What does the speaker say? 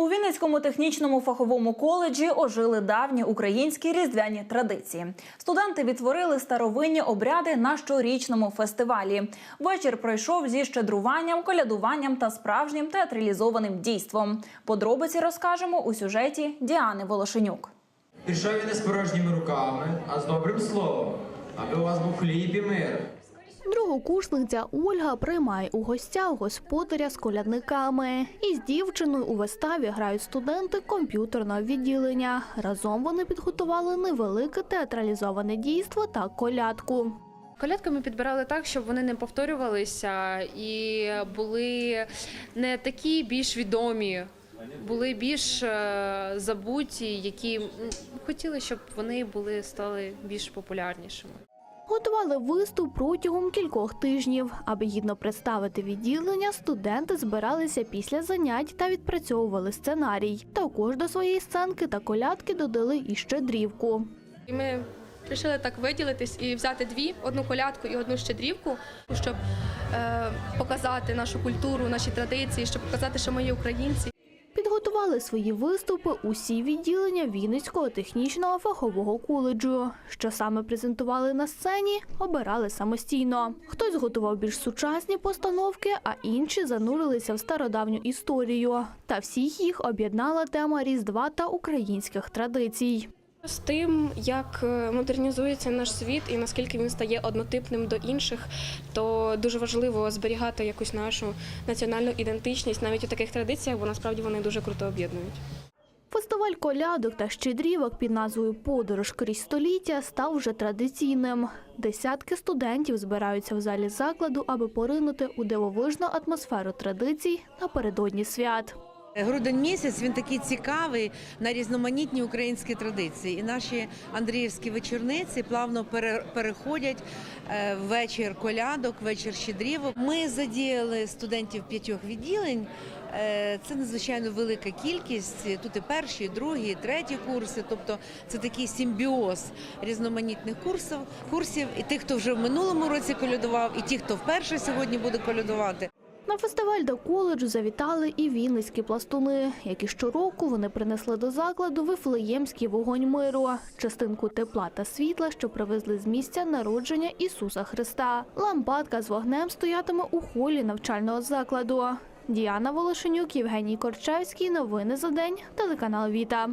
У Вінницькому технічному фаховому коледжі ожили давні українські різдвяні традиції. Студенти відтворили старовинні обряди на щорічному фестивалі. Вечір пройшов зі щедруванням, колядуванням та справжнім театралізованим дійством. Подробиці розкажемо у сюжеті Діани Волошенюк. Пішов він не з порожніми руками, а з добрим словом, аби у вас був хліб і мир. Другокурсниця Ольга приймає у гостях господаря з колядниками. Із дівчиною у виставі грають студенти комп'ютерного відділення. Разом вони підготували невелике театралізоване дійство та колядку. Колядки ми підбирали так, щоб вони не повторювалися і були не такі більш відомі, були більш е, забуті, які хотіли, щоб вони були стали більш популярнішими. Готували виступ протягом кількох тижнів. Аби гідно представити відділення, студенти збиралися після занять та відпрацьовували сценарій. Також до своєї сценки та колядки додали і щедрівку. Ми вирішили так виділитись і взяти дві: одну колядку і одну щедрівку, щоб е, показати нашу культуру, наші традиції, щоб показати, що ми є українці. Підготували свої виступи усі відділення Вінницького технічного фахового коледжу. Що саме презентували на сцені, обирали самостійно. Хтось готував більш сучасні постановки, а інші занурилися в стародавню історію. Та всіх їх об'єднала тема Різдва та українських традицій. З тим, як е, модернізується наш світ і наскільки він стає однотипним до інших, то дуже важливо зберігати якусь нашу національну ідентичність навіть у таких традиціях, бо насправді вони дуже круто об'єднують. Фестиваль колядок та щедрівок під назвою Подорож крізь століття став вже традиційним. Десятки студентів збираються в залі закладу, аби поринути у дивовижну атмосферу традицій напередодні свят. Грудень місяць він такий цікавий на різноманітні українські традиції. І наші Андріївські вечорниці плавно переходять е, в вечір колядок, вечір щедрівок. Ми задіяли студентів п'ятьох відділень. Е, Це надзвичайно велика кількість. Тут і перші, і другі, і треті курси. Тобто це такий симбіоз різноманітних курсів, курсів і тих, хто вже в минулому році колядував, і ті, хто вперше сьогодні буде колядувати. На фестиваль до коледжу завітали і вінницькі пластуни, які щороку вони принесли до закладу вифлеємський вогонь миру, частинку тепла та світла, що привезли з місця народження Ісуса Христа. Лампадка з вогнем стоятиме у холі навчального закладу. Діана Волошенюк, Євгеній Корчевський. Новини за день. Телеканал Віта.